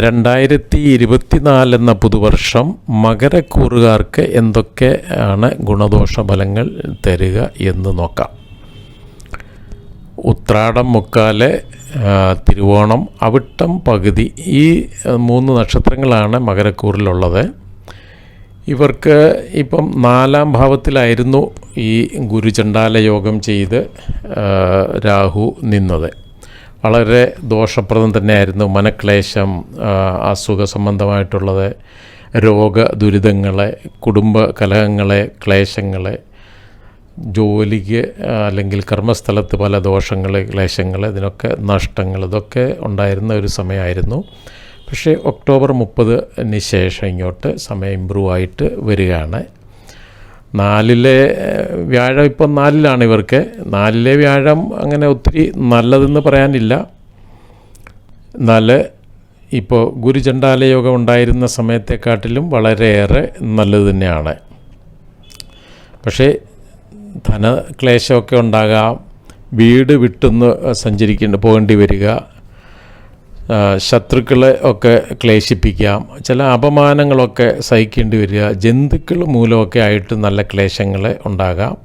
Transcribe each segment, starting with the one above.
രണ്ടായിരത്തി ഇരുപത്തിനാല് എന്ന പുതുവർഷം മകരക്കൂറുകാർക്ക് എന്തൊക്കെ ആണ് ഗുണദോഷ ഫലങ്ങൾ തരിക എന്ന് നോക്കാം. ഉത്രാടം മുക്കാൽ തിരുവോണം അവിട്ടം പകുതി ഈ മൂന്ന് നക്ഷത്രങ്ങളാണ് മകരക്കൂറിലുള്ളത്. ഇവർക്ക് ഇപ്പം നാലാം ഭാവത്തിലായിരുന്നു ഈ ഗുരുചണ്ഡാല യോഗം ചെയ്ത് രാഹു നിന്നത്. വളരെ ദോഷപ്രദം തന്നെയായിരുന്നു മനക്ലേശം അസുഖ സംബന്ധമായിട്ടുള്ളത് രോഗ ദുരിതങ്ങളെ കുടുംബ കലഹങ്ങളെ ക്ലേശങ്ങളെ ജോലിക്ക് അല്ലെങ്കിൽ കർമ്മസ്ഥലത്ത് പല ദോഷങ്ങൾ ക്ലേശങ്ങൾ ഇതിനൊക്കെ നഷ്ടങ്ങൾ ഇതൊക്കെ ഉണ്ടായിരുന്ന ഒരു സമയമായിരുന്നു. പക്ഷേ ഒക്ടോബർ മുപ്പതിന് ശേഷം ഇങ്ങോട്ട് സമയം ഇമ്പ്രൂവ് ആയിട്ട് വരികയാണ്. നാലിലെ വ്യാഴം ഇപ്പം നാലിലാണ് ഇവർക്ക്. നാലിലെ വ്യാഴം അങ്ങനെ ഒത്തിരി നല്ലതെന്ന് പറയാനില്ല. എന്നാൽ ഇപ്പോൾ ഗുരുചണ്ഡാല യോഗം ഉണ്ടായിരുന്ന സമയത്തെക്കാട്ടിലും വളരെയേറെ നല്ലത് തന്നെയാണ്. പക്ഷേ ധനക്ലേശമൊക്കെ ഉണ്ടാകാം. വീട് വിട്ടുന്ന് സഞ്ചരിക്കേണ്ട പോകേണ്ടി വരിക. ശത്രുക്കളെ ഒക്കെ ക്ലേശിപ്പിക്കാം. ചില അപമാനങ്ങളൊക്കെ സഹിക്കേണ്ടി വരിക. ജന്തുക്കൾ മൂലമൊക്കെ ആയിട്ട് നല്ല ക്ലേശങ്ങൾ ഉണ്ടാകാം.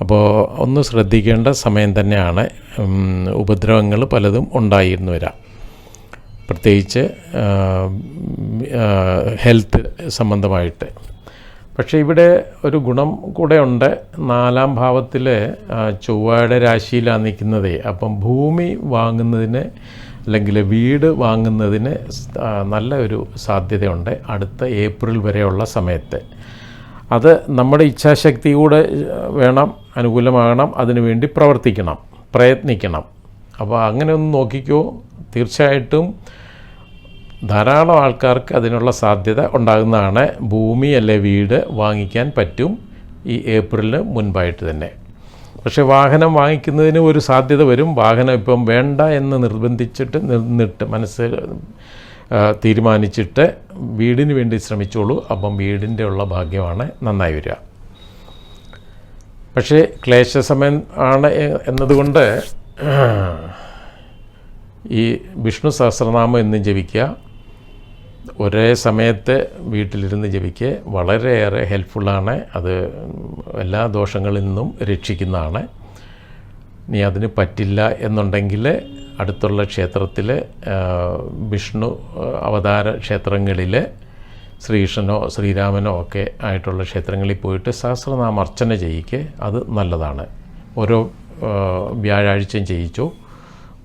അപ്പോൾ ഒന്ന് ശ്രദ്ധിക്കേണ്ട സമയം തന്നെയാണ്. ഉപദ്രവങ്ങൾ പലതും ഉണ്ടായിരുന്നു വരാം. പ്രത്യേകിച്ച് ഹെൽത്ത് സംബന്ധമായിട്ട്. പക്ഷേ ഇവിടെ ഒരു ഗുണം കൂടെ ഉണ്ട്. നാലാം ഭാവത്തിൽ ചൊവ്വയുടെ രാശിയിലാണ് നിൽക്കുന്നത്. അപ്പം ഭൂമി വാങ്ങുന്നതിന് അല്ലെങ്കിൽ വീട് വാങ്ങുന്നതിന് നല്ല ഒരു സാധ്യതയുണ്ട് അടുത്ത ഏപ്രിൽ വരെയുള്ള സമയത്ത്. അത് നമ്മുടെ ഇച്ഛാശക്തി കൂടെ വേണം അനുകൂലമാകണം അതിനുവേണ്ടി പ്രവർത്തിക്കണം പ്രയത്നിക്കണം. അപ്പോൾ അങ്ങനെ ഒന്ന് നോക്കിക്കോ തീർച്ചയായിട്ടും ധാരാളം ആൾക്കാർക്ക് അതിനുള്ള സാധ്യത ഉണ്ടാകുന്നതാണ് ഭൂമി അല്ലെ വീട് വാങ്ങിക്കാൻ പറ്റും ഈ ഏപ്രിലിന് മുൻപായിട്ട് തന്നെ. പക്ഷേ വാഹനം വാങ്ങിക്കുന്നതിന് ഒരു സാധ്യത വരും. വാഹനം ഇപ്പം വേണ്ട എന്ന് നിർബന്ധിച്ചിട്ട് നിന്നിട്ട് മനസ്സ് തീരുമാനിച്ചിട്ട് വീടിന് വേണ്ടി ശ്രമിച്ചോളൂ. അപ്പം വീടിന്റെ ഉള്ള ഭാഗ്യമാണ് നന്നായി വരിക. പക്ഷേ ക്ലേശസമയം ആണ് എന്നതുകൊണ്ട് ഈ വിഷ്ണു സഹസ്രനാമം എന്നും ജപിക്കുക. ഒരേ സമയത്ത് വീട്ടിലിരുന്ന് ജപിക്കുക വളരെയേറെ ഹെൽപ്ഫുള്ളാണ്. അത് എല്ലാ ദോഷങ്ങളിൽ നിന്നും രക്ഷിക്കുന്നതാണ്. നീ അതിന് പറ്റില്ല എന്നുണ്ടെങ്കിൽ അടുത്തുള്ള ക്ഷേത്രത്തിൽ വിഷ്ണു അവതാര ക്ഷേത്രങ്ങളിൽ ശ്രീകൃഷ്ണനോ ശ്രീരാമനോ ഒക്കെ ആയിട്ടുള്ള ക്ഷേത്രങ്ങളിൽ പോയിട്ട് സഹസ്രനാമർച്ചന ചെയ്യിക്കുക അത് നല്ലതാണ്. ഓരോ വ്യാഴാഴ്ചയും ചെയ്യിച്ചു.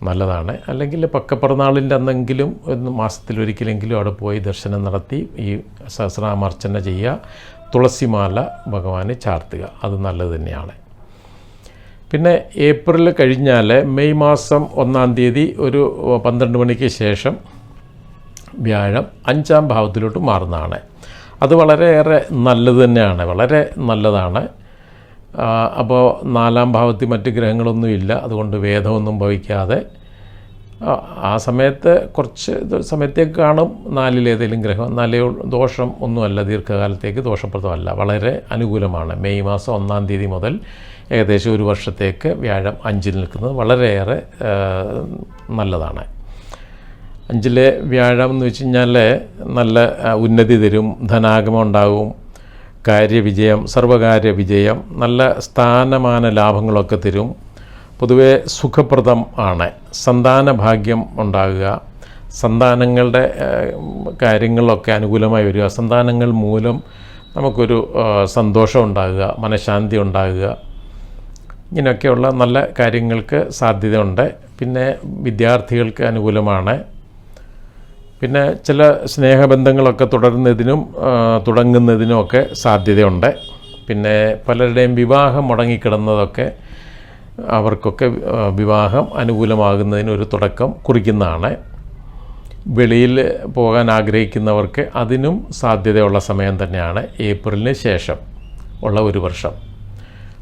നല്ലതാണ്. അല്ലെങ്കിൽ പക്കപ്പിറന്നാളിന്റെ അന്നെങ്കിലും ഒന്ന് മാസത്തിലൊരിക്കലെങ്കിലും അവിടെ പോയി ദർശനം നടത്തി ഈ സഹസ്രാമർച്ചന ചെയ്യുക തുളസിമാല ഭഗവാനെ ചാർത്തുക. അത് നല്ലത് തന്നെയാണ്. പിന്നെ ഏപ്രിൽ കഴിഞ്ഞാൽ മെയ് മാസം ഒന്നാം തീയതി ഒരു പന്ത്രണ്ട് മണിക്ക് ശേഷം വ്യാഴം അഞ്ചാം ഭാവത്തിലോട്ട് മാറുന്നതാണ്. അത് വളരെയേറെ നല്ലത് തന്നെയാണ്. വളരെ നല്ലതാണ്. അപ്പോൾ നാലാം ഭാവത്തിൽ മറ്റ് ഗ്രഹങ്ങളൊന്നുമില്ല അതുകൊണ്ട് വേദമൊന്നും ഭവിക്കാതെ ആ, സമയത്ത് കുറച്ച് സമയത്തേക്ക് കാണും. നാലിലേതെങ്കിലും ഗ്രഹം നാലേ ദോഷം ഒന്നുമല്ല ദീർഘകാലത്തേക്ക് ദോഷപ്രദമല്ല. വളരെ അനുകൂലമാണ്. മെയ് മാസം ഒന്നാം തീയതി മുതൽ ഏകദേശം ഒരു വർഷത്തേക്ക് വ്യാഴം അഞ്ചിൽ നിൽക്കുന്നത് വളരെയേറെ നല്ലതാണ്. അഞ്ചിലെ വ്യാഴം എന്ന് വെച്ച് കഴിഞ്ഞാൽ നല്ല ഉന്നതി തരും ധനാഗമം ഉണ്ടാകും. കാര്യവിജയം സർവകാര്യ വിജയം നല്ല സ്ഥാനമാന ലാഭങ്ങളൊക്കെ തരും. പൊതുവെ സുഖപ്രദം ആണ്. സന്താന ഭാഗ്യം ഉണ്ടാകുക. സന്താനങ്ങളുടെ കാര്യങ്ങളിലൊക്കെ അനുകൂലമായി വരിക. സന്താനങ്ങൾ മൂലം നമുക്കൊരു സന്തോഷം ഉണ്ടാകുക മനഃശാന്തി ഉണ്ടാകുക. ഇങ്ങനെയൊക്കെയുള്ള നല്ല കാര്യങ്ങൾക്ക് സാധ്യതയുണ്ട്. പിന്നെ വിദ്യാർത്ഥികൾക്ക് അനുകൂലമാണ്. പിന്നെ ചില സ്നേഹബന്ധങ്ങളൊക്കെ തുടരുന്നതിനും തുടങ്ങുന്നതിനും ഒക്കെ സാധ്യതയുണ്ട്. പിന്നെ പലരുടെയും വിവാഹം മുടങ്ങിക്കിടന്നതൊക്കെ അവർക്കൊക്കെ വിവാഹം അനുകൂലമാകുന്നതിന് ഒരു തുടക്കം കുറിക്കുന്നതാണ്. വെളിയിൽ പോകാൻ ആഗ്രഹിക്കുന്നവർക്ക് അതിനും സാധ്യതയുള്ള സമയം തന്നെയാണ് ഏപ്രിലിന് ശേഷം ഉള്ള ഒരു വർഷം.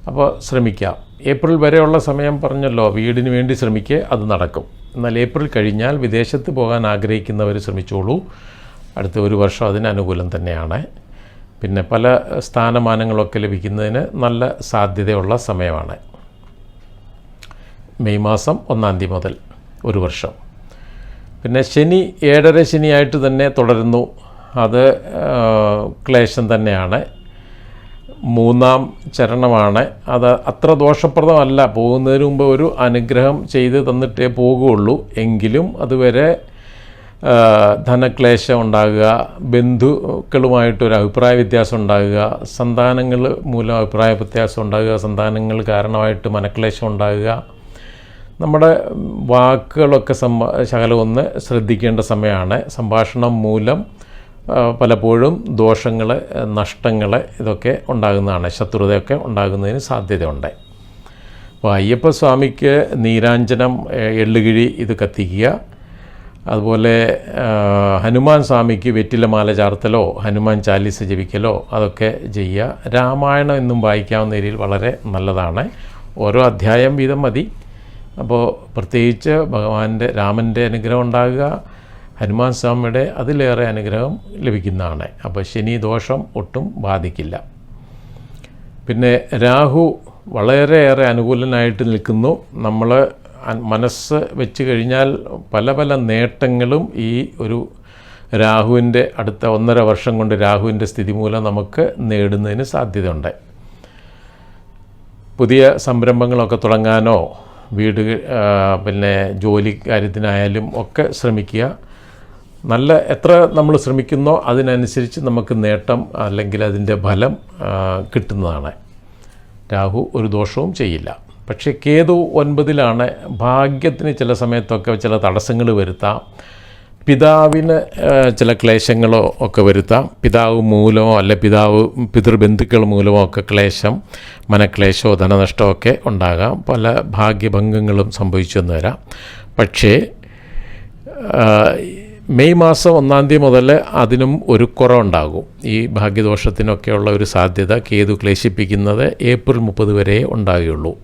അപ്പോൾ ശ്രമിക്കാം. ഏപ്രിൽ വരെയുള്ള സമയം പറഞ്ഞല്ലോ വീടിന് വേണ്ടി ശ്രമിക്കുക അത് നടക്കും. എന്നാൽ ഏപ്രിൽ കഴിഞ്ഞാൽ വിദേശത്ത് പോകാൻ ആഗ്രഹിക്കുന്നവർ ശ്രമിച്ചോളൂ. അടുത്ത ഒരു വർഷം അതിന് അനുകൂലം തന്നെയാണ്. പിന്നെ പല സ്ഥാനമാനങ്ങളൊക്കെ ലഭിക്കുന്നതിന് നല്ല സാധ്യതയുള്ള സമയമാണ്. മെയ് മാസം ഒന്നാം തീയതി മുതൽ ഒരു വർഷം. പിന്നെ ശനി ഏഴര ശനിയായിട്ട് തന്നെ തുടരുന്നു. അത് ക്ലേശം തന്നെയാണ്. മൂന്നാം ചരണമാണ്. അത് അത്ര ദോഷപ്രദമല്ല. പോകുന്നതിന് മുമ്പ് ഒരു അനുഗ്രഹം ചെയ്ത് തന്നിട്ടേ പോകുകയുള്ളൂ എങ്കിലും അതുവരെ ധനക്ലേശം ഉണ്ടാകുക ബന്ധുക്കളുമായിട്ടൊരു അഭിപ്രായ വ്യത്യാസം ഉണ്ടാകുക സന്താനങ്ങൾ മൂലം അഭിപ്രായ വ്യത്യാസം ഉണ്ടാകുക സന്താനങ്ങൾ കാരണമായിട്ട് മനക്ലേശം ഉണ്ടാകുക നമ്മുടെ വാക്കുകളൊക്കെ സംഭ ശകലമൊന്ന് ശ്രദ്ധിക്കേണ്ട സമയമാണ്. സംഭാഷണം മൂലം പലപ്പോഴും ദോഷങ്ങൾ നഷ്ടങ്ങൾ ഇതൊക്കെ ഉണ്ടാകുന്നതാണ്. ശത്രുതയൊക്കെ ഉണ്ടാകുന്നതിന് സാധ്യതയുണ്ട്. അപ്പോൾ അയ്യപ്പ സ്വാമിക്ക് നീരാഞ്ജനം എള്ളുകിഴി ഇത് കത്തിക്കുക. അതുപോലെ ഹനുമാൻ സ്വാമിക്ക് വെറ്റിലമാല ചാർത്തലോ ഹനുമാൻ ചാലീസ ജപിക്കലോ അതൊക്കെ ചെയ്യുക. രാമായണം എന്നും വായിക്കാവുന്ന രീതിയിൽ വളരെ നല്ലതാണ്. ഓരോ അധ്യായം വീതം മതി. അപ്പോൾ പ്രത്യേകിച്ച് ഭഗവാന്റെ രാമന്റെ അനുഗ്രഹം ഉണ്ടാകുക. ഹനുമാൻ സ്വാമിയുടെ അതിലേറെ അനുഗ്രഹം ലഭിക്കുന്നതാണ്. അപ്പോൾ ശനി ദോഷം ഒട്ടും ബാധിക്കില്ല. പിന്നെ രാഹു വളരെയേറെ അനുകൂലനായിട്ട് നിൽക്കുന്നു. നമ്മൾ മനസ്സ് വെച്ച് കഴിഞ്ഞാൽ പല പല നേട്ടങ്ങളും ഈ ഒരു രാഹുവിന്റെ അടുത്ത ഒന്നര വർഷം കൊണ്ട് രാഹുവിന്റെ സ്ഥിതി മൂലം നമുക്ക് നേടുന്നതിന് സാധ്യതയുണ്ട്. പുതിയ സംരംഭങ്ങളൊക്കെ തുടങ്ങാനോ വീട് പിന്നെ ജോലി കാര്യത്തിനായാലും ഒക്കെ ശ്രമിക്കുക. നല്ല എത്ര നമ്മൾ ശ്രമിക്കുന്നോ അതിനനുസരിച്ച് നമുക്ക് നേട്ടം അല്ലെങ്കിൽ അതിന്റെ ഫലം കിട്ടുന്നതാണ്. രാഹു ഒരു ദോഷവും ചെയ്യില്ല. പക്ഷേ കേതു ഒൻപതിലാണ്. ഭാഗ്യത്തിന് ചില സമയത്തൊക്കെ ചില തടസ്സങ്ങൾ വരുത്താം. പിതാവിന് ചില ക്ലേശങ്ങളോ ഒക്കെ വരുത്താം. പിതാവ് മൂലമോ അല്ലെ പിതാവ് പിതൃബന്ധുക്കൾ മൂലമോ ഒക്കെ ക്ലേശം മനക്ലേശമോ ധനനഷ്ടമോ ഒക്കെ ഉണ്ടാകാം. പല ഭാഗ്യഭംഗങ്ങളും സംഭവിച്ചു എന്ന് വരാം. പക്ഷേ മെയ് മാസം ഒന്നാം തീയതി മുതൽ അതിനും ഒരു കുറവുണ്ടാകും. ഈ ഭാഗ്യദോഷത്തിനൊക്കെയുള്ള ഒരു സാധ്യത കേതു ക്ലേശിപ്പിക്കുന്നത് ഏപ്രിൽ മുപ്പത് വരെ ഉണ്ടാകുകയുള്ളൂ.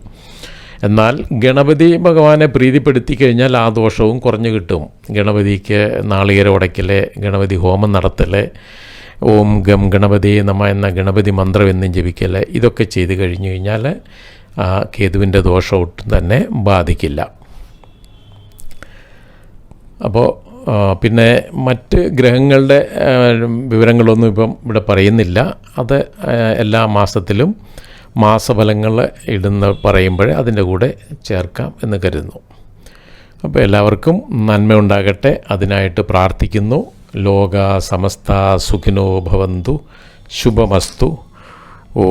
എന്നാൽ ഗണപതി ഭഗവാനെ പ്രീതിപ്പെടുത്തി കഴിഞ്ഞാൽ ആ ദോഷവും കുറഞ്ഞു കിട്ടും. ഗണപതിക്ക് നാളികേര ഉടയ്ക്കൽ ഗണപതി ഹോമം നടത്തൽ ഓം ഗം ഗണപതി നമ എന്ന ഗണപതി മന്ത്രം എന്നും ജപിക്കൽ ഇതൊക്കെ ചെയ്തു കഴിഞ്ഞു കഴിഞ്ഞാൽ ആ കേതുവിന്റെ ദോഷം ഒട്ടും തന്നെ ബാധിക്കില്ല. അപ്പോൾ പിന്നെ മറ്റ് ഗ്രഹങ്ങളുടെ വിവരങ്ങളൊന്നും ഇപ്പം ഇവിടെ പറയുന്നില്ല. അത് എല്ലാ മാസത്തിലും മാസഫലങ്ങൾ ഇടുന്ന പറയുമ്പോൾ അതിന്റെ കൂടെ ചേർക്കാം എന്ന് കരുതുന്നു. അപ്പോൾ എല്ലാവർക്കും നന്മയുണ്ടാകട്ടെ അതിനായിട്ട് പ്രാർത്ഥിക്കുന്നു. ലോക സമസ്ത സുഖിനോ ഭവന്തു. ശുഭമസ്തു. ഓ